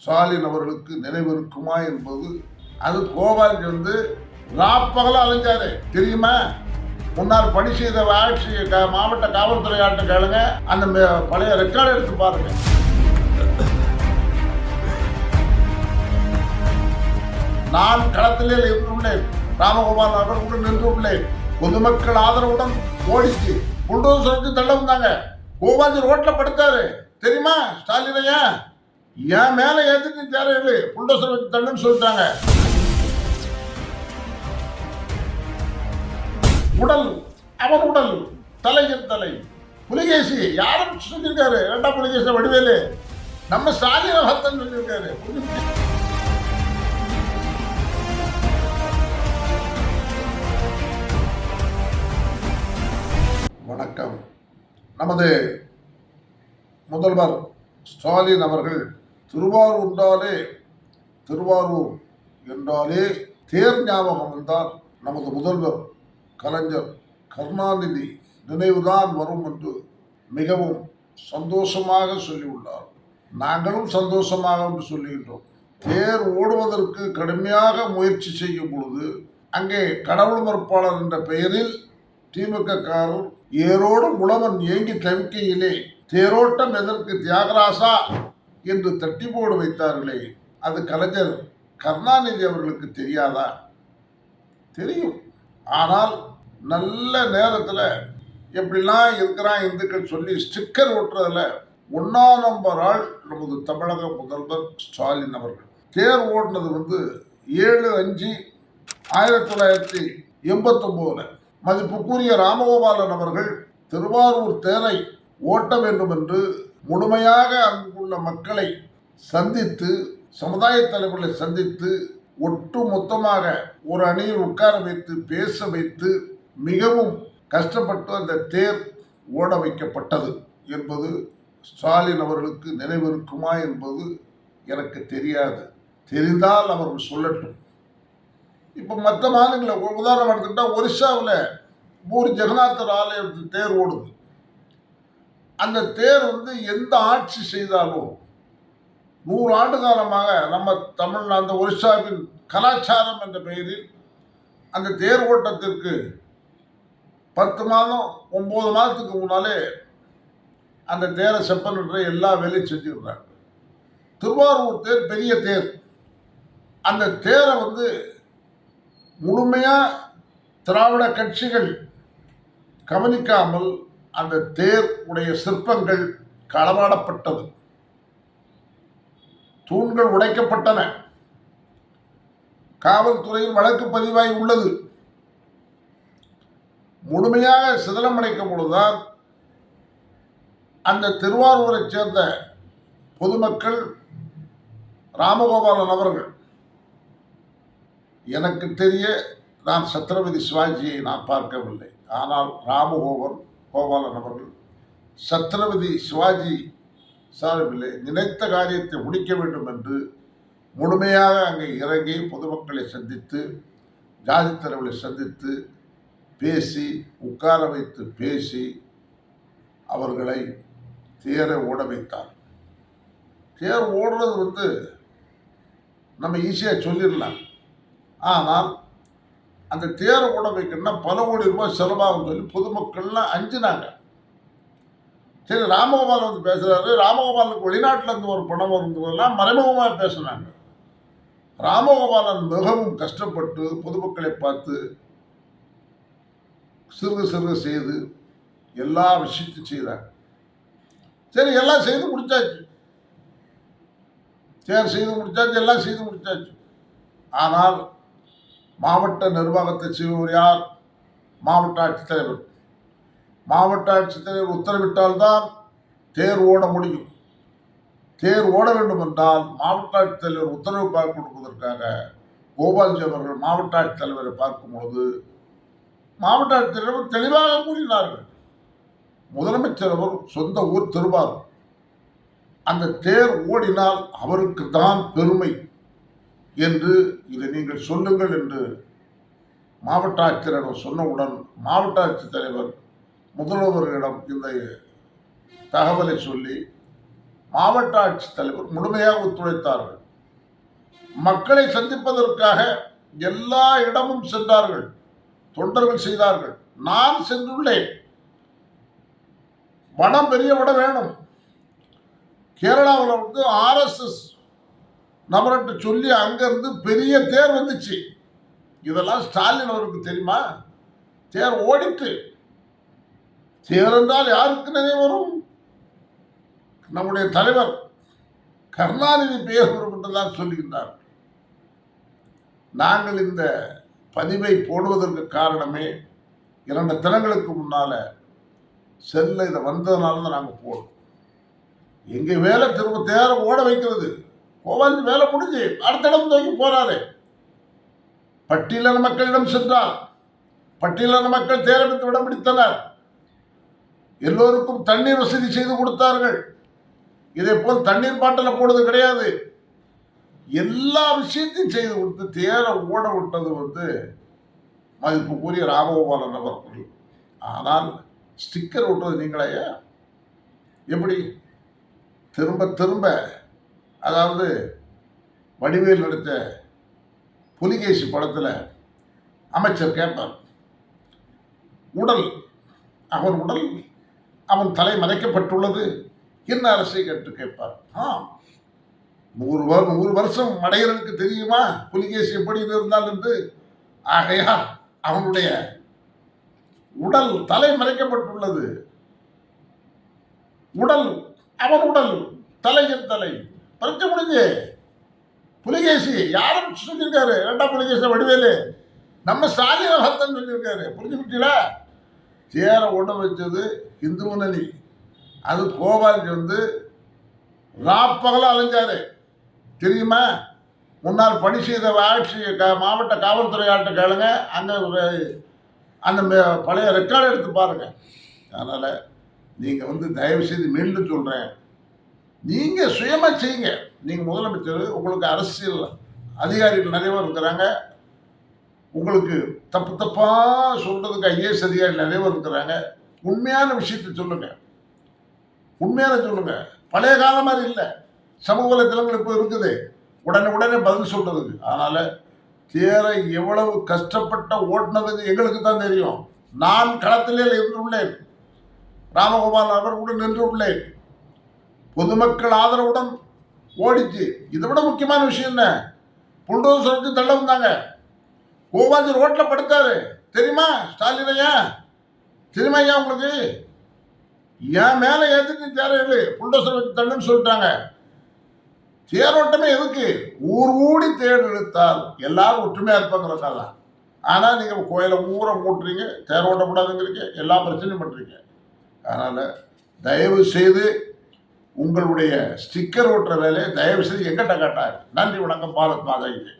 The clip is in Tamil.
ஸ்டாலின் அவர்களுக்கு நினைவிருக்குமா என்பது அது கோபாலுக்கு வந்து ராப்பகல அலைஞ்சாரு. தெரியுமா? முன்னால் பணி செய்த ஆட்சி க- மாவட்ட காவல்துறை ஆட்ட கேளுங்க. அந்த பழைய ரெக்கார்டு எடுத்து பாருங்க. நான் களத்திலே இருந்துள்ளேன் ராமகோபால் அவர்களுடன் நின்றுள்ளேன். பொதுமக்கள் ஆதரவுடன் ஓடிச்சு புல்டோசர் தள்ள வந்தாங்க. கோபால்ஜி ரோட்ல படுத்தாரு. தெரியுமா ஸ்டாலினையா என் மேல எதுக்கு தேவையில்லை புல்டோசர் வச்சு தள்ளுன்னு சொல்லிட்டாங்க. உடல் அவர் உடல் தலையின் தலை. புலிகேசி யாரும் சொல்லியிருக்காரு ரெண்டாம் புலிகேசி வடிவேலு? நம்ம ஸ்டாலின் ஹத்தன் சொல்லியிருக்காரு. வணக்கம். நமது முதல்வர் ஸ்டாலின் அவர்கள் திருவாரூர் என்றாலே திருவாரூர் என்றாலே தேர் ஞாபகம் வந்தால் நமது முதல்வர் கலைஞர் கருணாநிதி நினைவுதான் வரும் என்று மிகவும் சந்தோஷமாக சொல்லியுள்ளார். நாங்களும் சந்தோஷமாக என்று சொல்லுகின்றோம். தேர் ஓடுவதற்கு கடுமையாக முயற்சி செய்யும் பொழுது அங்கே கடவுள் மறுப்பாளர் என்ற பெயரில் திமுககாரர் ஏரோடு உழவன் ஏங்கி தவிக்கையிலே தேரோட்டம் எதற்கு தியாகராசா என்று தட்டி போடு வைத்தார்களே. அது கலைஞர் கருணாநிதி அவர்களுக்கு தெரியாதா? தெரியும். ஆனால் நல்ல நேரத்தில் எப்படிலாம் இருக்கிறான் இந்துக்கள் சொல்லி ஸ்டிக்கர் ஒட்டுறதுல ஒன்றாம் நம்பர் ஆள் நமது தமிழக முதல்வர் ஸ்டாலின் அவர்கள். தேர் ஓடினது வந்து ஏழு அஞ்சு ஆயிரத்தி தொள்ளாயிரத்தி எண்பத்தொம்போதில். மதிப்புக்குரிய ராமகோபாலன் அவர்கள் திருவாரூர் தேரை ஓட்ட வேண்டும் என்று முழுமையாக உள்ள மக்களை சந்தித்து சமுதாய தலைவர்களை சந்தித்து ஒட்டு மொத்தமாக ஒரு அணியில் உட்கார வைத்து பேச வைத்து மிகவும் கஷ்டப்பட்டு அந்த தேர் ஓட வைக்கப்பட்டது என்பது ஸ்டாலின் அவர்களுக்கு நினைவிருக்குமா என்பது எனக்கு தெரியாது. தெரிந்தால் அவர்கள் சொல்லட்டும். இப்போ மற்ற மாநிலங்களை ஒரு உதாரணம் எடுத்துக்கிட்டால் ஒரிசாவில் பூரி ஜெகநாதர் ஆலயத்து தேர் ஓடுது. அந்த தேர் வந்து எந்த ஆட்சி செய்தாலும் நூறு ஆண்டு காலமாக நம்ம தமிழ் அந்த ஒரிசாவின் கலாச்சாரம் என்ற பெயரில் அந்த தேர் ஓட்டத்திற்கு பத்து மாதம் ஒம்பது மாதத்துக்கு முன்னாலே அந்த தேரை செப்பனிடுற எல்லா வேலையும் செஞ்சுடுறாங்க திருவாரூர் தேர் பெரிய தேர். அந்த தேரை வந்து முழுமையாக திராவிட கட்சிகள் கவனிக்காமல் அந்த தேர் உடைய சிற்பங்கள் களவாடப்பட்டது தூண்கள் உடைக்கப்பட்டன. காவல்துறையில் வழக்கு பதிவாகி உள்ளது. முழுமையாக சிதலமடைக்கும் பொழுதுதான் அந்த திருவாரூரைச் சேர்ந்த பொதுமக்கள் ராமகோபாலன் அவர்கள் எனக்கு தெரிய நான் சத்ரபதி சிவாஜியை நான் பார்க்கவில்லை. ஆனால் ராமகோபன் கோபாலன் அவர்கள் சத்ரபதி சிவாஜி சார்பிலே நினைத்த காரியத்தை முடிக்க வேண்டும் என்று முழுமையாக அங்கே இறங்கி பொதுமக்களை சந்தித்து ஜாதி தலைவர்களை சந்தித்து பேசி உட்கார வைத்து பேசி அவர்களை தேரை ஓட வைத்தார். தேர் ஓடுறது வந்து நம்ம ஈஸியாக சொல்லிடலாம். ஆனால் அந்த தேரை ஓட வைக்கணும்னா பல கோடி ரூபாய் செலவாகும் சொல்லி பொதுமக்கள்லாம் அஞ்சுனாங்க. சரி ராமகோபால் வந்து பேசுகிறாரு ராமகோபாலுக்கு வெளிநாட்டிலேருந்து ஒரு பணம் வரும்போதெல்லாம் மறைமுகமாக பேசுனாங்க. ராமகோபாலன் மிகவும் கஷ்டப்பட்டு பொதுமக்களை பார்த்து சிறுக சிறுக செய்து எல்லா விஷயத்தையும் செய்தாங்க சரி எல்லாம் செய்து முடிச்சாச்சு. தேர் செய்து முடிச்சாச்சு எல்லாம் செய்து முடிச்சாச்சு. ஆனால் மாவட்ட நிர்வாகத்தை செய்பவர் யார்? மாவட்ட ஆட்சித்தலைவர் மாவட்ட ஆட்சித்தலைவர் உத்தரவிட்டால்தான் தேர் ஓட முடியும். தேர் ஓட வேண்டும் என்றால் மாவட்ட ஆட்சித்தலைவர் உத்தரவு பார்க்க கொடுப்பதற்காக கோபால்ஜி அவர்கள் மாவட்ட ஆட்சித்தலைவரை பார்க்கும் பொழுது மாவட்ட ஆட்சித்தலைவர் தெளிவாக கூறினார்கள். முதலமைச்சர் அவர் சொந்த ஊர் திருவாரூர். அந்த தேர் ஓடினால் அவருக்கு தான் பெருமை. என்று இதை நீங்கள் சொல்லுங்கள் என்று மாவட்ட ஆட்சியரிடம் சொன்னவுடன் மாவட்ட ஆட்சித்தலைவர் முதல்வர்களிடம் இந்த தகவலை சொல்லி மாவட்ட ஆட்சித்தலைவர் முழுமையாக ஒத்துழைத்தார்கள். மக்களை சந்திப்பதற்காக எல்லா இடமும் சென்றார்கள். தொண்டர்கள் செய்தார்கள். நான் சென்றுள்ளேன். வனம் பெரிய வடம் வேணும். கேரளாவில் வந்து ஆர்எஸ்எஸ் நபர்கிட்ட சொல்லி அங்கேருந்து பெரிய தேர் வந்துச்சு. இதெல்லாம் ஸ்டாலின் அவருக்கு தெரியுமா? தேர் ஓடிட்டு. தேர் என்றால் யாருக்கு நினைவு வரும்? நம்முடைய தலைவர் கருணாநிதி பெயர் வரும் என்றுதான் சொல்லுகின்றார். நாங்கள் இந்த பதிவை போடுவதற்கு காரணமே இரண்டு தினங்களுக்கு முன்னால் செல்ல இதை வந்ததுனால தான் நாங்கள் போடுறோம் எங்கள் வேலை திரும்ப தேர ஓட வைக்கிறது. கோவாந்து வேலை முடிஞ்சு அடுத்த இடம் தூக்கி போறாரு. பட்டியலின மக்களிடம் சென்றார். பட்டியலின மக்கள் தேர்ந்தெடுத்து விடம் பிடித்தனர் எல்லோருக்கும் தண்ணீர் வசதி செய்து கொடுத்தார்கள். இதே போல் தண்ணீர் பாட்டில் போடுறது கிடையாது. எல்லா விஷயத்தையும் செய்து கொடுத்து தேரை ஓட விட்டது வந்து மதிப்புக்குரிய ராமகோபாலன் அவர்கள். ஆனால் ஸ்டிக்கர் விட்டது நீங்களையா. எப்படி? திரும்ப திரும்ப அதாவது வடிவேல் நடித்த புலிகேசி படத்தில் அமைச்சர் கேட்பார் உடல் அவன் உடல் அவன் தலை மறைக்கப்பட்டுள்ளது என்ன அரசை கேட்டு கேட்பார்? ஆ நூறு வரு நூறு வருஷம் மடையனுக்கு தெரியுமா புலிகேசி எப்படி இருந்தால் என்று? ஆகையா அவனுடைய உடல் தலை மறைக்கப்பட்டுள்ளது. உடல் அவன் உடல் தலையின் தலை. பறிச்சு முடிஞ்சு. புலிகேசி யாரும் சொல்லியிருக்காரு ரெண்டாம் புலிகேசி வடிவேலு. நம்ம ஸ்டாலின் ஹத்தன் சொல்லியிருக்காரு. புரிஞ்சுக்கிட்டீங்களா? சேர ஓட வச்சது இந்து முன்னணி. அது கோபாலுக்கு வந்து ராப்பகலாக அலைஞ்சாரு தெரியுமா? முன்னால் பணி செய்த ஆட்சி மாவட்ட காவல்துறை ஆட்ட கேளுங்க. அங்கே ஒரு அந்த பழைய ரெக்கார்டு எடுத்து பாருங்கள் அதனால் நீங்கள் வந்து தயவு செய்து மீண்டும் சொல்கிறேன் நீங்கள் சுயமாக செய்யுங்க. நீங்கள் முதலமைச்சர் உங்களுக்கு அரசியல் அதிகாரிகள் நிறைய பேர் இருக்கிறாங்க. உங்களுக்கு தப்பு தப்பாக சொல்கிறதுக்கு ஐஏஎஸ் அதிகாரி நிறைய பேர் இருக்கிறாங்க. உண்மையான விஷயத்தை சொல்லுங்கள் உண்மையான சொல்லுங்கள் பழைய காலம் மாதிரி இல்லை. சமூக வலைத்தளங்கள் இப்போ இருக்குது. உடனே உடனே பதில் சொல்கிறதுக்கு அதனால் தேரை எவ்வளவு கஷ்டப்பட்ட ஓட்டுனதுக்கு எங்களுக்கு தான் தெரியும். நான் களத்திலே இருந்துள்ளேன். ராமகோபால் அவர்களுடன் நின்றுள்ளேன். பொதுமக்கள் ஆதரவுடன் ஓடிச்சு. இதை விட முக்கியமான விஷயம் என்ன? புல்டோசர் வச்சு தள்ள வந்தாங்க. கோபாஜி ரோட்டில் படுத்தாரு. தெரியுமா ஸ்டாலின் ஐயா? தெரியுமா ஐயா உங்களுக்கு? என் மேலே ஏற்றிட்டு தேரையில் புல்டோசர் வச்சு தள்ளுன்னு சொல்லிட்டாங்க. தேரோட்டமே எதுக்கு? ஊர் ஊடி தேர் இழுத்தால் எல்லாரும் ஒற்றுமையாக இருப்பாங்கிறதால ஆனால் நீங்கள் கோயிலை ஊரை மூட்டுறீங்க. தேர் ஓட்டக்கூடாதுங்கிறீங்க எல்லா பிரச்சனையும் பண்ணுறீங்க அதனால் தயவு செய்து உங்களுடைய ஸ்டிக்கர் ஓட்டுற வேலையை தயவுசெய்து எங்கிட்ட காட்டாரு நன்றி வணக்கம். பாரத் மாதா இது.